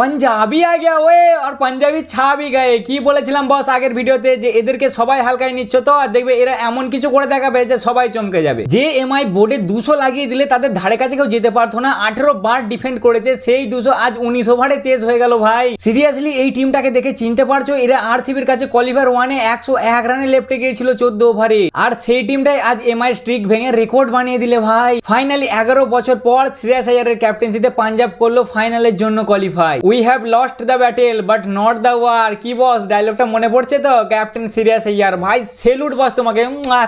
পাঞ্জাবি আ গিয়া ওয়ে, আর পাঞ্জাবি ছা ভি গায়ে। কি বলেছিলাম বস আগের ভিডিওতে যে এদেরকে সবাই হালকায় নিচ্ছ তো, আর দেখবে এরা এমন কিছু করে দেখাবে যে সবাই চমকে যাবে। যে এমআই বোর্ডে দুশো লাগিয়ে দিলে তাদের ধারে কাছে কেউ যেতে পারতো না, আঠেরো বার ডিফেন্ড করেছে, সেই দুশো আজ উনিশ ওভারে চেস হয়ে গেল ভাই। সিরিয়াসলি এই টিমটাকে দেখে চিনতে পারছ, এরা আরসিবির কাছে কোয়ালিফায়ার ওয়ানে একশো এক রানে লেপটে গিয়েছিল চোদ্দ ওভারে। আর সেই টিমটাই আজ এমআই স্ট্রিক ভেঙে রেকর্ড বানিয়ে দিলে ভাই। ফাইনালি এগারো বছর পর শ্রেয়াস আয়ারের ক্যাপ্টেন্সিতে পাঞ্জাব করল ফাইনালের জন্য qualify we have lost the battle but not the war কি বস ডায়লগটা মনে পড়ছে তো? ক্যাপ্টেন সিরিয়াস ইয়ার ভাই সেলুট বস তোমাকে।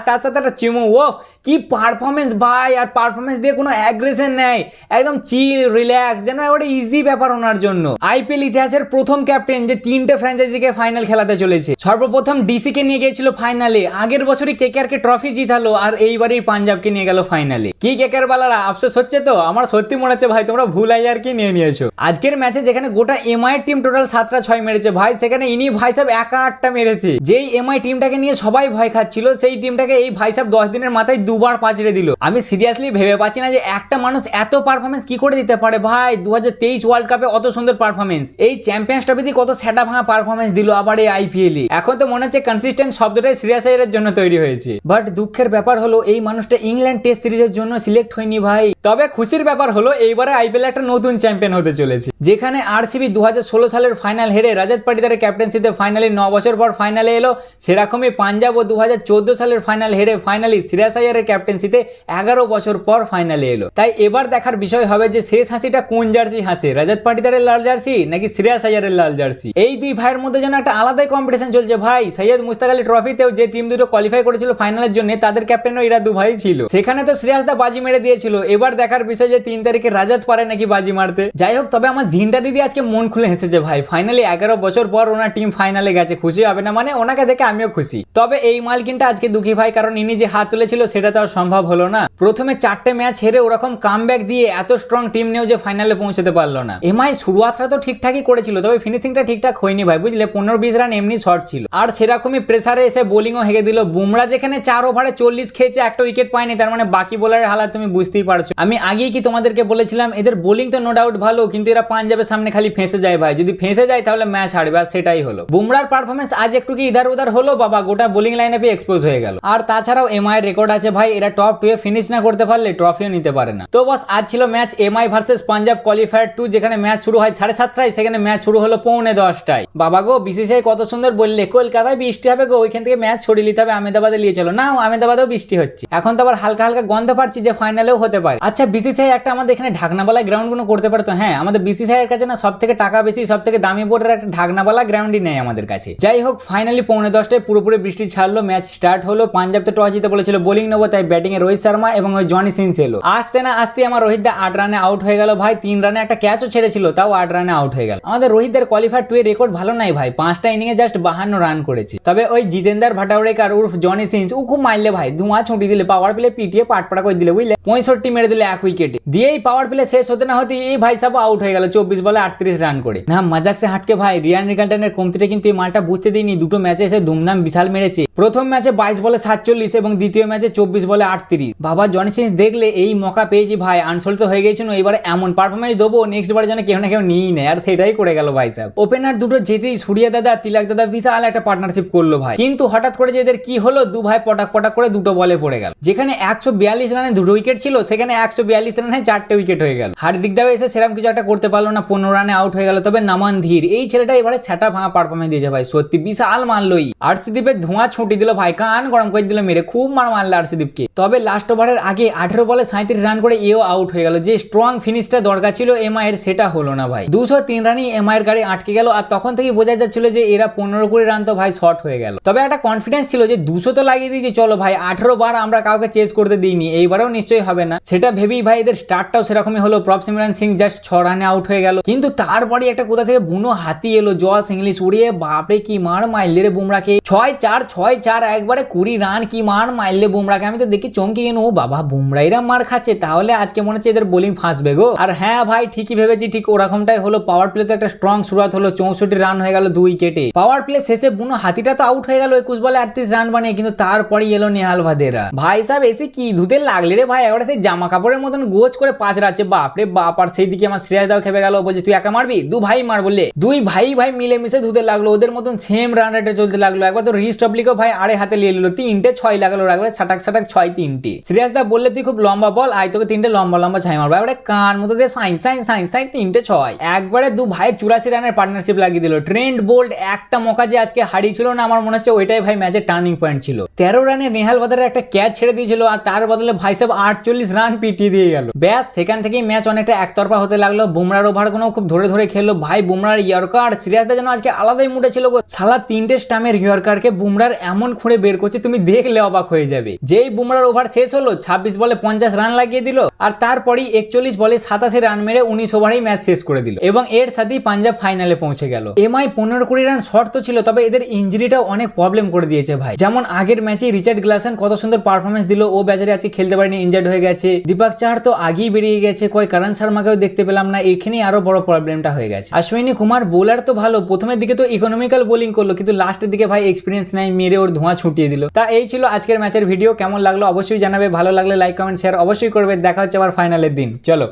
তার সাথে একটা চিমু। ও, কি পারফরমেন্স ভাই, আর পারফরমেন্স দিয়ে কোনো অ্যাগ্রেশন নেই। একদম চিল রিল্যাক্স যেন একটা ইজি ব্যাপার ওনার জন্য। আইপিএল ইতিহাসের প্রথম ক্যাপ্টেন যে তিনটে ফ্র্যাঞ্চাইজিকে ফাইনাল খেলাতে চলেছে। সর্বপ্রথম ডিসিকে নিয়ে গিয়েছিল ফাইনালে আগের বছরই কেকেআরকে ট্রফি জিতালো, আর এইবারই পাঞ্জাবকে নিয়ে গেল ফাইনালে কি কেকেআর বালারা আফসোস হচ্ছে তো? আমার সত্যি মনে হচ্ছে ভাই, তোমরা ভুল আইয়ার কি নিয়ে নিয়েছো। আজকের ম্যাচে যেখানে গোটা এমআই টিম টোটাল সাতটা ছয় মেরেছে। ভাই, সেখানে ইনি ভাই সাহেব একা আটটা মেরেছে। যেই এমআই টিমটাকে নিয়ে সবাই ভয় খাচ্ছিল, সেই টিমটাকে এই ভাই সাহেব দশ দিনের মাথায় দুবার পাঁচড়ে দিল। আমি সিরিয়াসলি ভেবে পাচ্ছি না যে একটা মানুষ এত পারফরমেন্স কি করে দিতে পারে। ভাই দু হাজার তেইশ ওয়ার্ল্ড কাপে অত সুন্দর পারফরমেন্স এই চ্যাম্পিয়ন্স ট্রফিতে কত সেটা ভাঙা পারফরমেন্স দিল আবার এই আইপিএল এখন তো মনে হচ্ছে কনসিস্টেন্ট শব্দটাই সিরিয়াস আয়ারের জন্য তৈরি হয়েছে। বাট দুঃখের ব্যাপার হলো, এই মানুষটা ইংল্যান্ড টেস্ট সিরিজের জন্য সিলেক্ট হয়নি ভাই। তবে খুশির ব্যাপার হলো, এইবারে আইপিএল একটা নতুন চ্যাম্পিয়ন হতে চলেছে। যেখানে আরসিবি দু হাজার ষোলো সালের ফাইনাল হেরে রাজাত পাটিদারের ক্যাপ্টেন্সিতে ফাইনালি ন বছর পর ফাইনালে এলো। সেরকমই পাঞ্জাব ও দু হাজার চোদ্দ সালের ফাইনাল হেরে ফাইনালি সিরাজ আয়ারের ক্যাপ্টেন্সিতে এগারো বছর পর ফাইনালে এলো। তাই এবার দেখার বিষয় হবে যে শেষ হাসিটা কোন জার্সি হাসে রাজাত পাটিদারের লাল জার্সি নাকি সিরাজ আয়ারের লাল জার্সি? এই দুই ভাইয়ের মধ্যে যেন একটা আলাদাই কম্পিটিশন চলছে ভাই। সৈয়দ মুস্তাক আলী ট্রফিতেও যে টিম দুটো কোয়ালিফাই করেছিল ফাইনালের জন্য, তাদের ক্যাপ্টেনও এরা দু ভাই ছিল। সেখানে তো শ্রেয়াস দা বাজি মেরে দিয়েছিল। এবার দেখার বিষয় যে তিন তারিখে রাজাত পারে নাকি বাজি মারতে। যাই হোক, তবে আমার জিনটা দিদি আজকে মন খুলে হেসেছে ভাই। ফাইনালি এগারো বছর পর ওনার টিম ফাইনালে গেছে। খুশি হবে না মানে ওনাকে দেখে আমিও খুশি। তবে এই মালকিনটা আজকে দুঃখী ভাই, কারণ ইনি যে হাত তুলেছিল সেটা তো আর সম্ভব হলো না। প্রথমে চারটে ম্যাচ হেরে ওরকম কাম দিয়ে এত স্ট্রং টিম নিয়েও যে ফাইনালে পৌঁছতে পারল না। এমআই শুরুয়াতটা তো ঠিকঠাকই করেছিল, তবে ফিনিশিংটা ঠিকঠাক হয়নি ভাই, বুঝলে? পনেরো বিশ রান এমনি শর্ট ছিল। আর সেরকমই প্রেসারে এসে বোলিংও হেগে দিল বুমরা, যেখানে চার ওভারে চল্লিশ খেয়েছে, একটা উইকেট পায়নি। তার মানে বাকি বোলারের হালাত তুমি বুঝতেই পারছ। আমি আগেই কি তোমাদেরকে বলেছিলাম, এদের বোলিং তো নো ডাউট ভালো, কিন্তু এরা পাঞ্জাবের সামনে খালি ফেঁসে যায় ভাই। যদি ফেঁসে যায় তাহলে ম্যাচ হারবে, আর সেটাই হলো। বুমরার পারফরমেন্স আজ একটু কি ইধার উধার হলো? বাবা, গোটা বোলিং লাইনে এক্সপোজ হয়ে গেল। আর তাছাড়াও এমআই রেকর্ড আছে ভাই, এরা টপ টু এ ফিনিশ না করতে পারলে ট্রফিও নিতে পারে না। তো বস, আজ ছিল match MI versus Punjab qualifier two যেখানে ম্যাচ শুরু হয় সাড়ে সাতটায়, সেখানে ম্যাচ শুরু হলো পৌনে দশটায়। বাবা গো বিসিসিআই কত সুন্দর বললে, কলকাতায় বৃষ্টি হবে গো, ওইখান থেকে ম্যাচ ছড়িয়ে নিতে হবে আমেদাবাদে নিয়ে চলো। না আমেদাবাদেও বৃষ্টি হচ্ছে। এখন তো আবার হালকা হালকা গন্ধ পাচ্ছি যে ফাইনালেও হতে পারে। আচ্ছা বিসিসিআই একটা আমাদের এখানে ঢাকনাবালা গ্রাউন্ডগুলো করতে পারতো? হ্যাঁ আমাদের বিসিসিআই এর কাছে না সব থেকে টাকা বেশি সব থেকে দামি বোর্ডের একটা ঢাকনাবালা গ্রাউন্ডই নেই আমাদের কাছে। যাই হোক ফাইনালি পৌনে দশটায় পুরোপুরি বৃষ্টি ছাড়লো ম্যাচ স্টার্ট হলো, পাঞ্জাব তো টস জিতে বলেছিল বোলিং নেব, তাই ব্যাটিং এ রোহিত শর্মা এবং ওই জনি সিন্স এলো আসতে না আসতে আমার রোহিত দা আট রানে আউট হয়ে গেল ভাই, তিন রানে একটা ক্যাচও ছেড়েছিল, তাও আট রানে আউট হয়ে গেল। আমাদের রোহিতদের কোয়ালিফায়ার টু এর রেকর্ড ভালো নাই ভাই, পাঁচটা ইনিংয়ে জাস্ট বাহান্ন রান করেছে। তবে ওই জিতেন্দার ভাটাউড়েকার উর্ফ জনি সিন্স ও খুব মারলে ভাই ধুমা ছুটি দিলে পাওয়ার প্লে পিটিয়ে পাটপাড়া করে দিলে, বুঝলে? পঁয়ষট্টি মেরে দিলে এক উইকেটে দিয়েই পাওয়ার প্লে শেষ হতে না হতে এই ভাই সাহেব আউট হয়ে গেল, চব্বিশ বলে আটত্রিশ রান করে। না, মাজাক সে হাটকে ভাই, রিয়ান রিকাল্টনের কমতিটা কিন্তু এই মালটা বুঝতে দিইনি। দুটো ম্যাচে এসে ধুমধাম বিশাল মেরেছে। প্রথম ম্যাচে বাইশ বলে সাতচল্লিশ এবং দ্বিতীয় ম্যাচে চব্বিশ বলে আটত্রিশ। বাবা জনি সিন্স দেখলে এই মকা পেয়েছি ভাই আনসোল্ড হয়ে গেছিল এবারে এমন পারফরমেন্স দেবো নেক্সট বার যেন কেউ না কেউ নিই নেয়। আর সেটাই করে গেল ভাই সাহেব। ওপেনার দুটো যেতেই সুরিয়া দাদা, তিলাক দাদা বিশাল একটা পার্টনারশিপ করল ভাই। কিন্তু হঠাৎ করে যে এদের কি হলো, দু ভাই পটাক পটাক করে দুটো বলে পড়ে গেল। যেখানে একশো বিয়াল্লিশ রানে দুটো উইকেট ছিল, সেখানে একশো বিয়াল্লিশ রানে চারটে উইকেট হয়ে গেল। হার্দিক দাও এসে সেরকম কিছু একটা করতে পারল না, পনেরো রানে আউট হয়ে গেল। তবে নামান ধীর, এই ছেলেটা এবারে ছাটা ভাঙা পারফরমেন্স দিয়েছে ভাই, সত্যি বিশাল মারলই আরসিদীপের ধোঁয়া ছুটি দিল ভাই, কান গরম করে দিল মেরে, খুব মার মারলো আরসিদীপকে তবে লাস্ট ওভারের আগে আঠেরো বলে সাঁত্রিশ রান করে এও আউট হয়ে গেল। যে স্ট্রং ফিনিশটা দরকার ছিল এমআই এর, সেটা হলো না ভাই। দুশো তিন রানই এমআই এর গাড়ি আটকে গেল, আর তখন থেকে বোঝা যাচ্ছিল যে এরা পনেরো কুড়ি রান তো ভাই শর্ট হয়ে গেল। তবে একটা কনফিডেন্স ছিল যে দুশো তো লাগিয়ে দিয়েছি, চলো ভাই, আঠেরো বার আমরা কাউকে চেস করতে দিইনি, এইবারেও নিশ্চয়ই হবে না। সেটা ভেবেই ভাই এদের স্টার্টটাও সেরকমই হলো। প্রপ সিমরান সিং জাস্ট ছ রানে আউট হয়ে গেল। কিন্তু তারপরে একটা কোথা থেকে বুনো হাতি এলো, জস ইংলিশ উড়িয়ে, বাপরে, কি মার মাইলে রে বুমরাকে? ছয় চার ছয় চার, একবারে কুড়ি রান, কি মার মাইলে বুমরাকে? আমি তো দেখি চমকে গেল ও বাবা, বুমরাইরা মার খাচ্ছে, তাহলে আজকে মনে হচ্ছে এদের বোলিং ফাঁসবে গো। আর হ্যাঁ ভাই, ঠিকই ভেবেছি, ঠিক ওরকমটাই হলো পাওয়ার প্লে তো একটা স্ট্রং শুরুয়াত হলো, চৌষট্টি রান হয়ে গেল দুই কেটে পাওয়ার প্লে শেষে বুনো হাতিটা তো আউট হয়ে গেল, একুশ বলে আটত্রিশ রান বানিয়ে, কিন্তু তারপরে এলো নেহাল ভাদেরা। ভাই সাহেব এসে কি ধুতে লাগলে রে ভাই? এবার সেই জামা কাপড়ের মতন গোছ করে পাঁচ রাখছে বাপরে বাপ, আর সেই দিকে আমার শ্রেয়াস দাও খেপে গেল, বলছে, তুই একা মারবি? দু ভাই মার বললে। দুই ভাই ভাই মিলেমিশে ধুতে লাগল। ওদের মতন সেম রান রেটে চলতে লাগল। একবার তো রিস্ট অব্লিকও ভাই আড়ে হাতে নিয়ে নিল। তিনটে ছয় লাগালো। রাখবে ছাটাক ছাটাক ছয় তিনটে। সিরিয়াস দা বললে, তুই খুব লম্বা বল। আয় তোকে তিনটে লম্বা লম্বা ছাই মারবো। একবারে কান মতো দিয়ে সাইন সাইন সাইন সাইন, তিনটে ছয়। একবারে দু ভাই চুরাশি রানের পার্টনারশিপ লাগিয়ে দিল। ট্রেন্ড বোল্ড একটা মকা যে আজকে হারিয়েছিল না, আমার মনে হচ্ছে ওইটাই ভাই ম্যাচের টার্নিং পয়েন্ট ছিল। তেরো রানে নেহাল বাদারের একটা ক্যাচ ছেড়ে দিয়েছিল আর তার বদলে ভাই সাহেব আটচল্লিশ রান পিটিয়ে দিয়ে গেল। ব্যাস, সেখান থেকেই ম্যাচ অনেকটা একতরফা হতে লাগল। বুমরার ওভারগুলো খুব ধরে ধরে খেললো, ভাই, বুমরার ইয়র্কার সিরিয়াসটা যেন আজকে আলাদাই মুডে ছিল সালা তিনটে স্টামের ইয়র্কারকে বুমরার এমন খুঁড়ে বের করছে, তুমি দেখলে অবাক হয়ে যাবে। যেই বুমরার ওভার শেষ হলো, ছাব্বিশ বলে পঞ্চাশ রান লাগিয়ে দিল আর তারপরেই একচল্লিশ বলে সাতাশি রান মেরে উনিশ ওভারেই ম্যাচ শেষ করে দিল এবং এর সাথেই পাঞ্জাব ফাইনালে পৌঁছে গেল। এমআই পনেরো কুড়ি রান শর্ট তো ছিল, তবে এদের ইঞ্জুরিটা অনেক প্রবলেম করে দিয়েছে ভাই। যেমন আগের ম্যাচে রিচার্ড গ্লাসন কত সুন্দর পারফরমেন্স দিল, ও বেচারে আজকে খেলতে পারেনি ইনজার্ড হয়ে গেছে। দীপক চাহার তো আগেই বেরিয়ে গেছে কয় করণ শর্মাকেও দেখতে পেলাম না, এখানেই আরও বড় প্রবলেমটা হয়ে গেছে। অশ্বিনী কুমার বোলার তো ভালো, প্রথমের দিকে তো ইকোনমিক্যাল বোলিং করল, কিন্তু লাস্টের দিকে ভাই এক্সপিরিয়েন্স নাই, মেরে ওর ধোঁয়া ছুটিয়ে দিল। তা এই ছিল আজকের ম্যাচের ভিডিও কেমন লাগল অবশ্যই জানাবে, ভালো লাগলে লাইক কমেন্ট শেয়ার অবশ্যই করবে, দেখা হচ্ছে আবার ফাইনালের দিন। চলো।